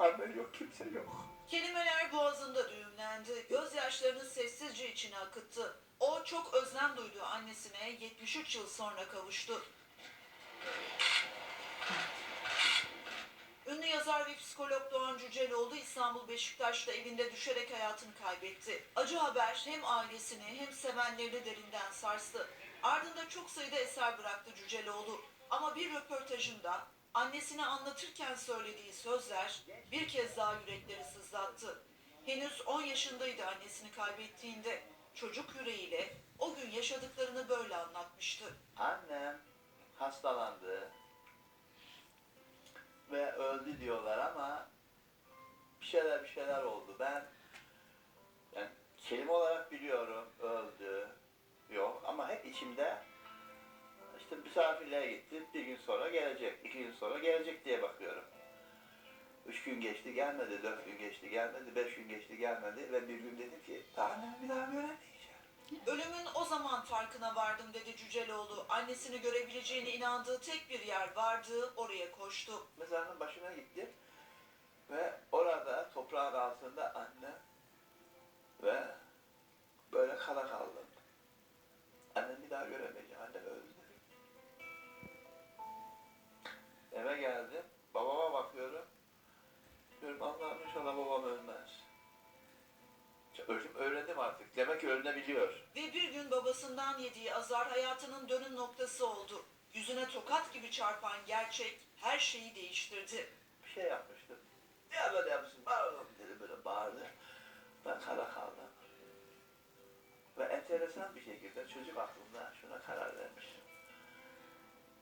Annen yok, kimse yok. Kelimeler boğazında düğümlendi. Gözyaşlarını sessizce içine akıttı. O çok özlem duyduğu annesine 73 yıl sonra kavuştu. Ünlü yazar ve psikolog Doğan Cüceloğlu İstanbul Beşiktaş'ta evinde düşerek hayatını kaybetti. Acı haber hem ailesini hem sevenlerini derinden sarstı. Ardında çok sayıda eser bıraktı Cüceloğlu. Ama bir röportajında annesine anlatırken söylediği sözler bir kez daha yürekleri sızlattı. Henüz 10 yaşındaydı annesini kaybettiğinde çocuk yüreğiyle o gün yaşadıklarını böyle anlatmıştı. Annem hastalandı ve öldü diyorlar ama bir şeyler bir şeyler oldu. Ben yani kelime olarak biliyorum öldü misafirliğe gittim bir gün sonra gelecek, iki gün sonra gelecek diye bakıyorum. Üç gün geçti gelmedi, dört gün geçti gelmedi, beş gün geçti gelmedi ve bir gün dedim ki daha annemi bir daha göremeyeceğim. Ölümün o zaman farkına vardım dedi Cüceloğlu. Annesini görebileceğine inandığı tek bir yer vardı, oraya koştu. mezarının başına gittim ve orada toprağın altında annem ve böyle kala kaldım. Annem bir daha göremeyeceğim. Ölünebiliyor. Ve bir gün babasından yediği azar hayatının dönüm noktası oldu. Yüzüne tokat gibi çarpan gerçek her şeyi değiştirdi. bir şey yapmıştım. Ya böyle yapmışsın, bağırdım dedi böyle bağırdı. Ben kara kaldım. Ve enteresan bir şekilde çocuk aklımda şuna karar vermişim.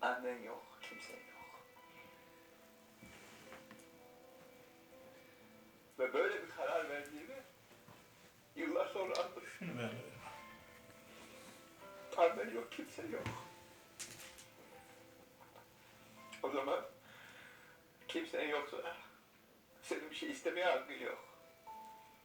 Annen yok, kimsen yok. Ve böyle Annen yok, kimse yok. O zaman kimsen yoksa senin bir şey istemeye hakkın yok.